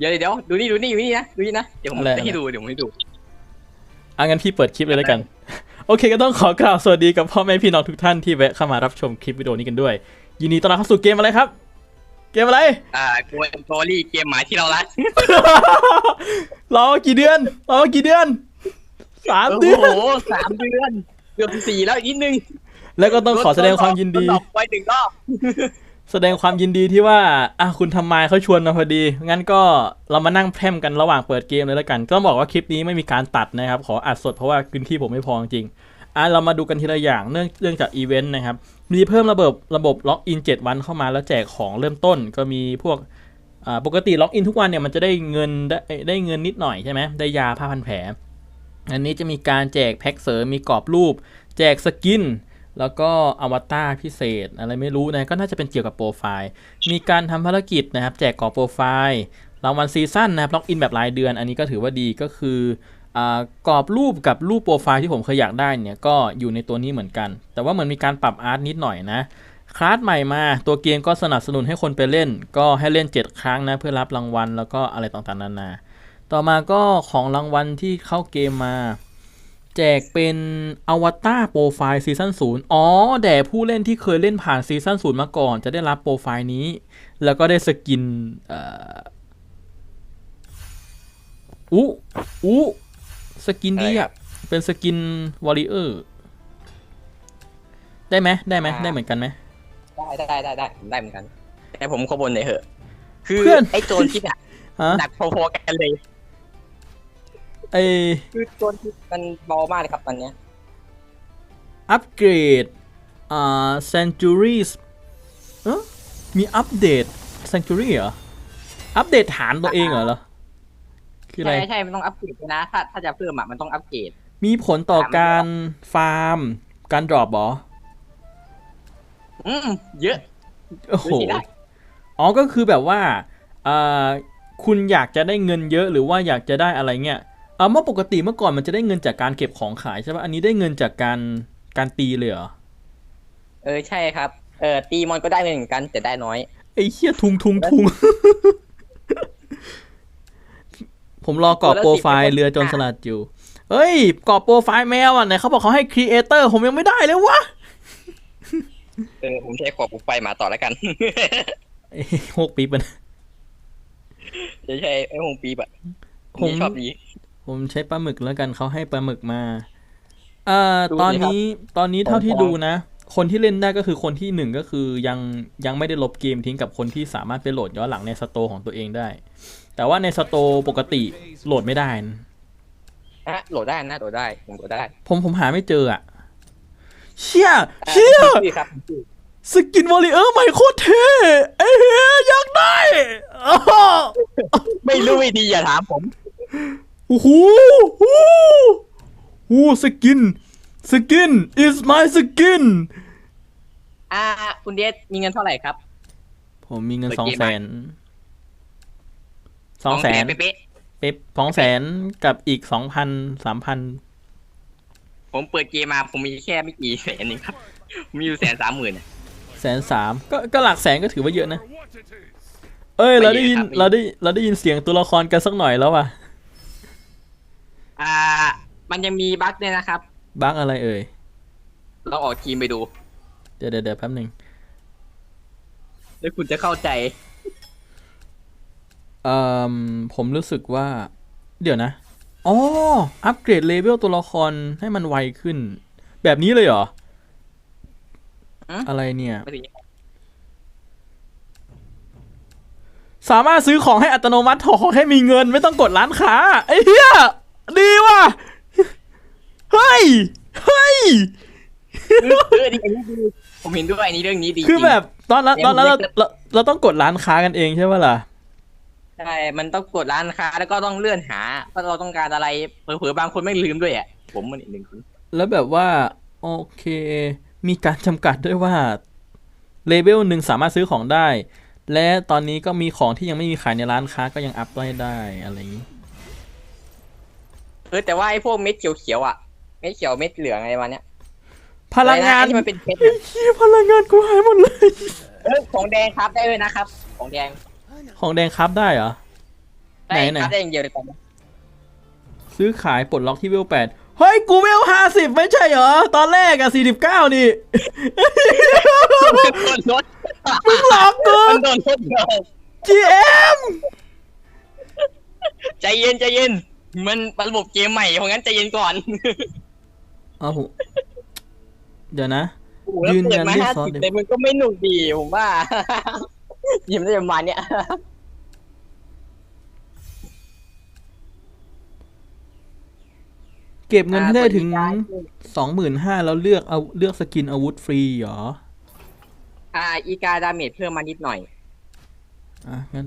เดี๋ยวเดี๋ยวดูนี่ดูนี่ดูนี่นะดูนี่นะเดี๋ยวผมอะไรจะให้ดูเดี๋ยวผมให้ดูอะงั้นพี่เปิดคลิปเลยแล้วกัน โอเคก็ต้องขอกล่าวสวัสดีกับพ่อแม่พี่น้องทุกท่านที่แวะเข้ามารับชมคลิปวิดีโอนี้กันด้วย ยินดีต้อนรับเข้าสู่เกมอะไรครับ เกมอะไร อ่าโกนโกลี่เกมหมายที่เรารักรอกี่เดือนรอกี่เดือนสามโอ้เดือนโหสามเดือนเกือบสี่แล้วอีกนิดนึงแล้วก็ต้องขอแสดงความยินดีลดออกไปหนึ่งรอบ แสดงความยินดีที่ว่าอะคุณทำมายเขาชวนมาพอดี งั้นก็เรามานั่งแพร่มกันระหว่างเปิดเกมเลยแล้วกัน ต้องบอกว่าคลิปนี้ไม่มีการตัดนะครับ ขออัดสดเพราะว่าพื้นที่ผมไม่พอจริงๆอะเรามาดูกันทีละอย่างเนื่องเรื่องจากอีเวนต์นะครับ มีเพิ่มระบบระบบล็อกอิน7วันเข้ามาแล้วแจกของเริ่มต้น ก็มีพวกอ่าปกติล็อกอินทุกวันเนี่ยมันจะได้เงินได้ได้เงินนิดหน่อยใช่ไหมได้ยาผ้าพันแผล อันนี้จะมีการแจกแพ็กเสริมมีกรอบรูป แจกสกิน แล้วก็อวตารพิเศษ อะไรไม่รู้นะก็น่าจะเป็นเกี่ยวกับโปรไฟล์ มีการทำภารกิจนะครับ แจกกรอบโปรไฟล์รางวัลซีซั่นนะครับล็อกอินแบบรายเดือน อันนี้ก็ถือว่าดีก็คืออกรอบรูปกับรูปโปรไฟล์ที่ผมเคยอยากได้เนี่ยก็อยู่ในตัวนี้เหมือนกัน แต่ว่าเหมือนมีการปรับอาร์ตนิดหน่อยนะคลาสใหม่มาตัวเกมก็สนับสนุนให้คนไปเล่น ก็ให้เล่น 7 ครั้งนะเพื่อรับรางวัลแล้วก็อะไรต่างๆนานา ต่อมาก็ของรางวัลที่เข้าเกมมา แจกเป็นอวตารโปรไฟล์ซีซั่นศูนย์อ๋อ แด่ผู้เล่นที่เคยเล่นผ่านซีซั่นศูนย์มาก่อน จะได้รับโปรไฟล์นี้ แล้วก็ได้สกินเอ่ออู้อู้สกินดีอะ เป็นสกินวอริเออร์ได้ไหมได้ไหมได้เหมือนกันไหมได้ได้ได้ได้ผมได้เหมือนกัน แต่ผมขบวนหน่อยเหอะ คือเพื่อนไอ้โจรที่อะฮะหนักพอๆกันเลย ไอคือโจรที่มันเบามากเลยครับตอนเนี้ยอัปเกรดอ่า centuries เออมีอัปเดต century เหรอ อัปเดตฐานตัวเองเหรอเหรอคืออะไรใช่ใช่มันต้องอัปเกรดด้วยนะ ถ้าถ้าจะเพิ่มอะมันต้องอัปเกรด มีผลต่อการฟาร์ม การดรอปบออืมเยอะ โอ้โหดูสิได้อ๋อ ก็คือแบบว่าอ่าคุณอยากจะได้เงินเยอะหรือว่าอยากจะได้อะไรเงี้ย อ่าเมื่อปกติเมื่อก่อนมันจะได้เงินจากการเก็บของขายใช่ปะอันนี้ได้เงินจากการการตีเลยเหรอ เออใช่ครับ เออตีมอนก็ได้เงินเหมือนกันแต่ได้น้อย ไอ้เหี้ยทุงทุงทุง ผมรอกรอบโปรไฟล์เรือโจนสลัดอยู่เฮ้ยกรอบโปรไฟล์แมวอะไหนเขาบอกเขาให้ครีเอเตอร์ผมยังไม่ได้เลยวะ เออผมใช้ขอบกูไฟมาต่อแล้วกันไอ้หกปีเป็นจะใช้ไอ้หงปีแบบผม ชอบดี ผมใช้ปลาหมึกแล้วกันเขาให้ปลาหมึกมาเอ่อดูตอนสิครับนี้ตอนนี้เท่าที่ผมฟ้องดูนะ คนที่เล่นได้ก็คือคนที่หนึ่งก็คือยังยังไม่ได้ลบเกมทิ้งกับคนที่สามารถไปโหลดย้อนหลังในสโตร์ของตัวเองได้ แต่ว่าในสโตร์ปกติโหลดไม่ได้นะฮะโหลดได้นะโหลดได้ผมโหลดได้ ผมผมหาไม่เจออะเชี่ยเชี่ยพี่ครับสกินวอลเลเยอร์ใหม่โคตรเท่เอ้ยอยากได้อ้าวไม่รู้วิธีอย่าถามผม โอ้โหโอ้โหสกิน สกิน is my skin อ่า คุณเดชมีเงินเท่าไหร่ครับ ผมมีเงินเปิดสองเกมแสมานสองแสนเป๊ะเป๊ปสองแสนกับอีกสองพันสามพันๆผมเปิดเกมมาผมมีแค่ไม่กี่แสนเองครับ มีอยู่แสนสามหมื่นแสนสามก็ก็หลักแสนก็ถือว่าเยอะนะ เอ้ย เราได้ยินไม่เยอะครับเราได้เราได้ยินเสียงตัวละครกันสักหน่อยแล้วว่ะ อ่า มันยังมีบั๊กด้วยนะครับ บั๊กอะไรเอ่ย เราออกทีมไปดูเดี๋ยวเดี๋ยวเดี๋ยวแป๊บหนึ่งแล้วคุณจะเข้าใจเอ่อผมรู้สึกว่า เดี๋ยวนะอ๋ออัปเกรดเลเวลตัวละครให้มันไวขึ้น แบบนี้เลยเหรออืมอะไรเนี่ยไม่ถึงสามารถซื้อของให้อัตโนมัติถอของให้มีเงินไม่ต้องกดร้านค้าไอ้เหี้ย ดีว่ะ เฮ้ย เฮ้ยเออดีอันนี้ดีผมเห็นด้วยอันนี้เรื่องนี้ดีคือแบบตอนนั้นตอนนั้นเราเราเราต้องกดร้านค้ากันเองใช่ไหมล่ะ ใช่มันต้องกดร้านค้าแล้วก็ต้องเลื่อนหาว่าเราต้องการอะไรเผลอๆบางคนไม่ลืมด้วยอะผมมันอีกหนึ่งคนแล้วแบบว่า โอเค มีการจำกัดด้วยว่าเลเวลหนึ่งสามารถซื้อของได้ และตอนนี้ก็มีของที่ยังไม่มีขายในร้านค้าก็ยังอัพได้ได้อะไรอย่างนี้ เออแต่ว่าไอ้พวกเม็ดเขียวๆอะเม็ดเขียวเม็ดเหลืองอะไรมาเนี้ยพลังงานอะไระที่มันเป็นเพชรไอ้เหี้ยพลังงานกูหายหมดเลย เออของแดงครับได้เลยนะครับ ของแดงของแดงครับได้เหรอไหนไหนคัดได้อย่างเดียวเลยตอนนี้ซื้อขายปลดล็อกที่เวลแปดเฮ้ย กูเวลห้าสิบไม่ใช่เหรอ ตอนแรกอะสี่สิบเก้านี่ โดนรถมึงหลอกกู มันโดนรถเดียว GM ใจเย็นใจเย็น มันระบบเกมใหม่เพราะงั้นใจเย็นก่อนเอาผมเดี๋ยวนะโอ้โหแล้วยืนเปิยัดนมาด้วยห้าซอสสิบเดิมเลยมันก็ไม่หนุกดีผมว่ายิ้มได้ประมาณเนี้ยเก็บเงินให้ได้ถึงอ่าสองหมื่นห้าแล้วเลือกเอาเลือกสกินอาวุธฟรีเหรอ อ่า อีกาดาเมจเพิ่มมานิดหน่อย อะงั้น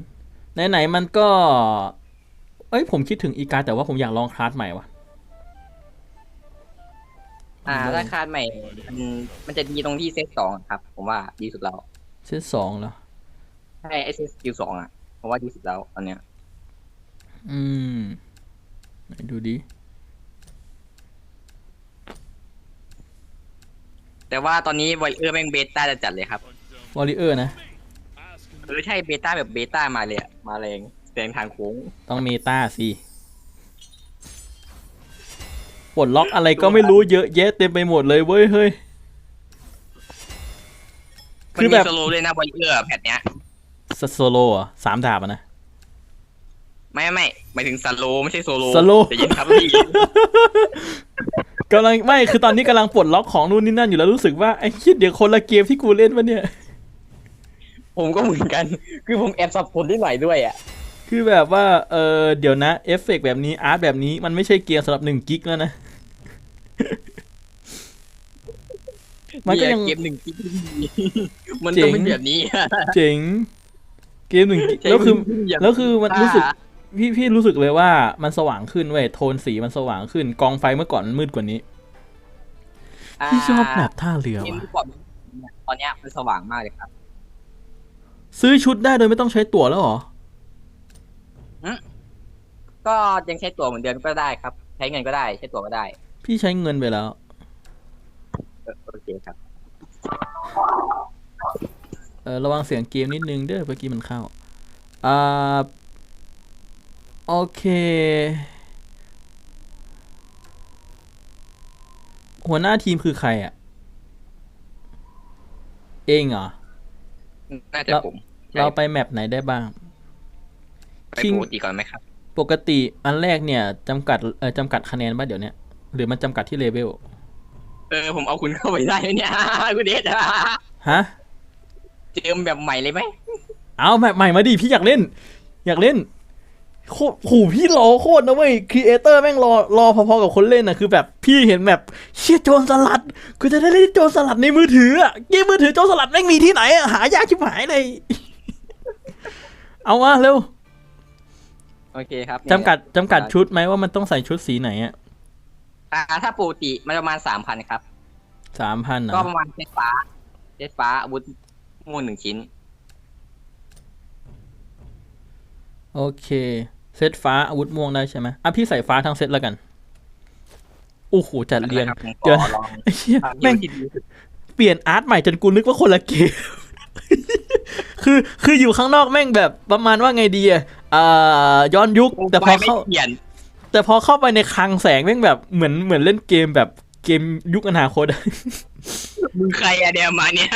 ไหนๆมันก็ เอ้ยผมคิดถึงอีกาแต่ว่าผมอยากลองคลาสใหม่ว่ะ อ่าได้ราคาใหม่ มันมันจะดีตรงที่เซตสองครับ ผมว่าดีสุดแล้วเซตสองเหรอใช่ไอเซตสกิลสองอะผมว่าดีสุดแล้วตอนเนี้ย อืมไหนดูดิแต่ว่าตอนนี้ไวเออร์แม่งเบต้าจะจัดเลยครับวอริเออร์นะ เออใช่เบต้าแบบเบต้ามาเลยอะมาแรง แรงทางโค้งต้องเมตาสิปลดล็อกอะไรก็ไม่รู้เยอะแยะเต็มไปหมดเลยเว้ยเฮ้ย มันคือมีแบบสโลว์ด้วยนะไวเออร์แพทเนี้ย สโซโลอะสามดาบอะนะ ไม่ไม่หมายถึงสโลว์ไม่ใช่โซโลสโลว์แต่ยินครับพี่กำลังไม่คือตอนนี้กำลังปลดล็อกของนู่นนี่นั่นอยู่แล้วรู้สึกว่าไอ้คิดเดี๋ยวคนละเกมที่กูเล่นวะเนี่ย ผมก็เหมือนกัน คือผมแอบสับสนนิดหน่อยด้วยอะ คือแบบว่า เออเดี๋ยวนะ เอฟเฟกต์แบบนี้อาร์ตแบบนี้มันไม่ใช่เกมสำหรับหนึ่งกิกแล้วนะ มันก็ยังเกมหนึ่งกิ๊กมันต้องเป็นเจ๋งแบบนี้ เจ๋ง เกมหนึ่งกิกแล้วคือ แล้วคือมันรู้สึก พี่พี่รู้สึกเลยว่ามันสว่างขึ้นเว้ยโทนสีมันสว่างขึ้น กองไฟเมื่อก่อนมันมืดกว่านี้พี่ชอบแบบท่าเรือเกมว่ะที่ก่อนตอนเนี้ยมันสว่างมากเลยครับ ซื้อชุดได้โดยไม่ต้องใช้ตั๋วแล้วเหรอ ก็ยังใช้ตั๋วเหมือนเดิมก็ได้ครับ ใช้เงินก็ได้ ใช้ตั๋วก็ได้ พี่ใช้เงินไปแล้วเออโอเคครับ เออระวังเสียงเกมนิดนึงเด้อเมื่อกี้มันเข้า อ่า โอเค หัวหน้าทีมคือใครอะ เองเหรอ น่าจะเราผม เราไปแมปไหนได้บ้าง ไปคิงปกติก่อนไหมครับ ปกติอันแรกเนี่ยจำกัดเออจำกัดคะแนนป่ะเดี๋ยวเนี้ยหรือมันจำกัดที่เลเวลเออผมเอาคุณเข้าไปได้ไหมเนี่ย คุณเดชฮะเจิมแบบใหม่เลยไหมเอาแมปใหม่มาดิพี่อยากเล่น อยากเล่นโคตรโหพี่รอโคตรนะเว้ยครีเอเตอร์แม่งรอรอพอๆกับคนเล่นนะคือแบบพี่เห็นแบบเชี่ยโจรสลัดกูจะได้เล่นโจรสลัดในมือถืออะเกมมือถือโจรสลัดแม่งมีที่ไหนอะหายากชิบหายเลย เอามาเร็ว โอเคครับจำกัดจำกัดชุดไหมว่ามันต้องใส่ชุดสีไหนอะอ่าถ้าปกติมันประมาณสามพันครับสามพันเหรก็อประมาณเซตฟ้าเซตฟ้าอาวุธมูลหนึ่งชิ้น โอเค เซตฟ้าอาวุธม่วงได้ใช่ไหมอะพี่ใส่ฟ้าทั้งเซตแล้วกันโอ้โหจัดเรียงนะครับผมขเดี๋ยวอลองไอ้เชี่ยทำแม่งที่ดีที่สุดเปลี่ยนอาร์ตใหม่จนกูนึกว่าคนละเกมคือคืออยู่ข้างนอกแม่งแบบประมาณว่าไงดีอะอ่า ย้อนยุค แต่พอเข้าไม่เปลี่ยนแต่พอเข้าไปในคลังแสงแม่งแบบเหมือนเหมือนเล่นเกมแบบเกมยุคอนาคตอะมึงใครอะเดียมาเนี่ย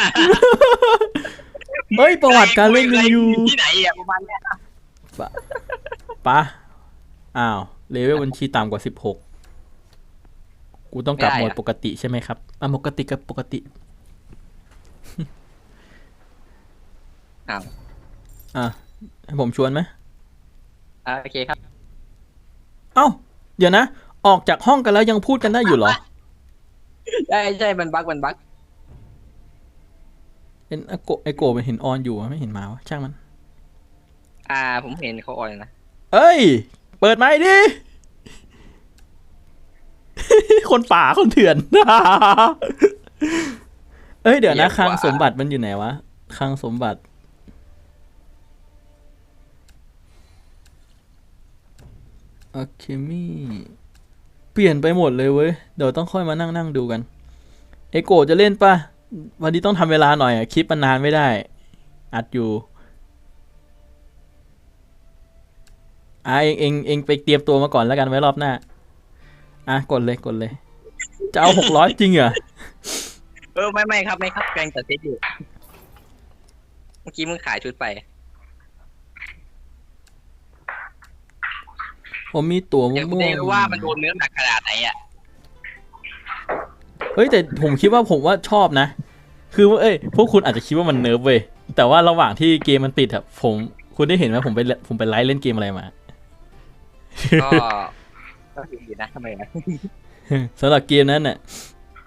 เฮ้ยประวัติการเล่นยังอยู่ที่ไหนอะประมาณเนี้ยปะอ้าวเลเวลบัญชีต่ำกว่าสิบหกกูต้องกลับโหมดปกติใช่ไหมครับอะปกติกับปกติอ้าวอะให้ผมชวนไหม อ่าโอเคครับ เอ้า เดี๋ยวนะ ออกจากห้องกันแล้วยังพูดกันได้อยู่เหรอ ใช่ใช่มันบั๊กมันบั๊กเป็นไอโกะไอโกะมันเห็นออนอยู่อะไม่เห็นมาวะช่างมัน อ่า ผมเห็นเขาออนนะ เอ้ย เปิดไมค์ดิ คนป่าคนเถื่อน เอ้ยเดี๋ยวนะคลังสมบัติมันอยู่ไหนวะคลังสมบัติ โอเคมีเปลี่ยนไปหมดเลยเว้ย เดี๋ยวต้องค่อยมานั่งนั่งดูกัน เอโกจะเล่นปะวันนี้ต้องทำเวลาหน่อยอะคลิปมันนานไม่ได้ อัดอยู่อะเองเองเองไปเตรียมตัวมาก่อนแล้วกันไว้รอบหน้า อะกดเลยกดเลย จะเอาหกร้อยจริงเหรอ เออไม่ไม่ครับไม่ครับแกงจัดเซตอยู่ เมื่อกี้มึงขายชุดไป ผมมีตั๋วยังม่วไม่งรู้ว่ามันโดนเนื้อหนักขนาดไหนอะเฮ้ยแต่ผมคิดว่าผมว่าชอบนะ คือว่าเอ้ยพวกคุณอาจจะคิดว่ามันเนิร์ฟเว้ยแต่ว่าระหว่างที่เกมมันติดอะผมคุณได้เห็นไหมผมไปเล่นผมไปไลฟ์เล่นเกมอะไรมา ก็ก็ดีนะทำไมอะสำหรับเกมนั้นน่ะ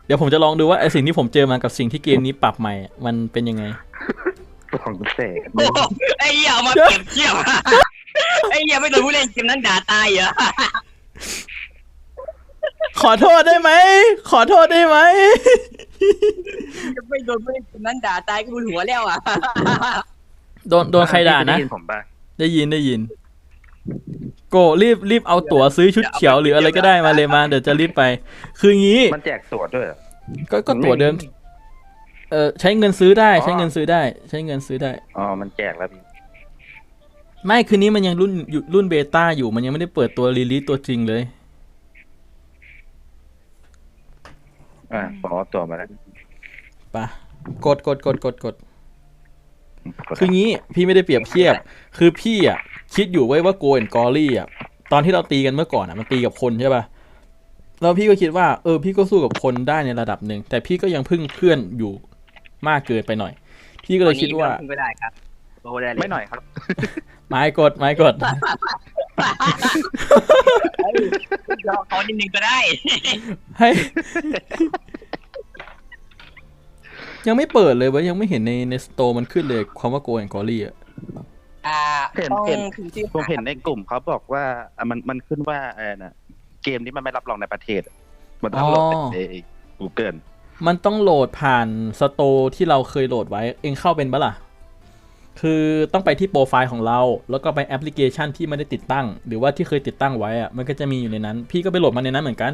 เดี๋ยวผมจะลองดูว่าไอสิ่งที่ผมเจอมากับสิ่งที่เกมนี้ปรับใหม่อะมันเป็นยังไง ของเสกโอ้โหไอ้เหี้ยเอามาเปรียบเทียบ ไอ้เหี้ยไม่โดนผู้เล่นเกมนั้นด่าตายเหรอขอโทษได้ไหม ขอโทษได้ไหม ไม่โดนผู้เล่นเกมนั้นด่าตายก็บุญหัวแล้วอะโดนโดนใครด่านะ ได้ยิผมป่ะได้ยินได้ยิน โกรีบรีบเอาตั๋วซื้อชุดเขียวหรืออะไรก็ได้มาเลยมาเดี๋ยวจะรีบไป คืองี้ มันแจกตั๋วด้วยเหรอ ก็ก็ตั๋วเดิม เออใช้เงินซื้อได้ใช้เงินซื้อได้ ใช้เงินซื้อได้ อ๋อ มันแจกแล้วพี่ ไม่คืนนี้มันยังรุ่นอยู่รุ่นเบต้าอยู่มันยังไม่ได้เปิดตัวรีลีสตัวจริงเลย อ่าขอตั๋วมาแล้วปะกดกดกดกดกดคืองี้พี่ไม่ได้เปรียบเทียบ คือพี่อะ คิดอยู่ไว้ว่าโกนกอรี่อะ ตอนที่เราตีกันเมื่อก่อนอะมันตีกับคนใช่ป่ะแล้วพี่ก็คิดว่า เออ พี่ก็สู้กับคนได้ในระดับหนึ่งแต่พี่ก็ยังพึ่งเพื่อนอยู่มากเกินไปหน่อย พี่ก็เลยคิดว่าไม่ได้ครับ โอ้ได้เลยไม่หน่อยครับไม้กดไม้กดเฮ้ยยอมเขานิดนึงก็ได้ให้ยังไม่เปิดเลยเวะยังไม่เห็นในในสโตร์มันขึ้นเลยความว่าโกนกอรี่อะอ่าเห็นต้องเห็นคือที่ผมเห็นในกลุ่มเขาบอกว่าอะมันมันขึ้นว่าอะไรนะเกมนี้มันไม่รับรองในประเทศ มันต้องโหลดในกูเกิลมันต้องโหลดผ่านสโตร์ที่เราเคยโหลดไว้ เองเข้าเป็นปะล่ะ คือต้องไปที่โปรไฟล์ของเรา แล้วก็ไปแอปพลิเคชันที่ไม่ได้ติดตั้ง หรือว่าที่เคยติดตั้งไว้อะมันก็จะมีอยู่ในนั้น พี่ก็ไปโหลดมาในนั้นเหมือนกัน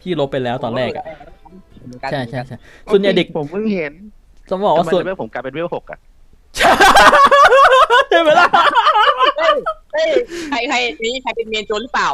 พี่ลบไปแล้วตอนแรกอะใช่ใช่ใช่ส่วนใหญ่เด็กผมเพิ่งเห็นจะบอกทำว่าไมส่วนเลเวลผมกลายเป็นเวลหกอะใช่ไหมล่ะเฮ้ยเฮ้ยใครใครนี่ใครเป็นเมนโจรหรือเปล่า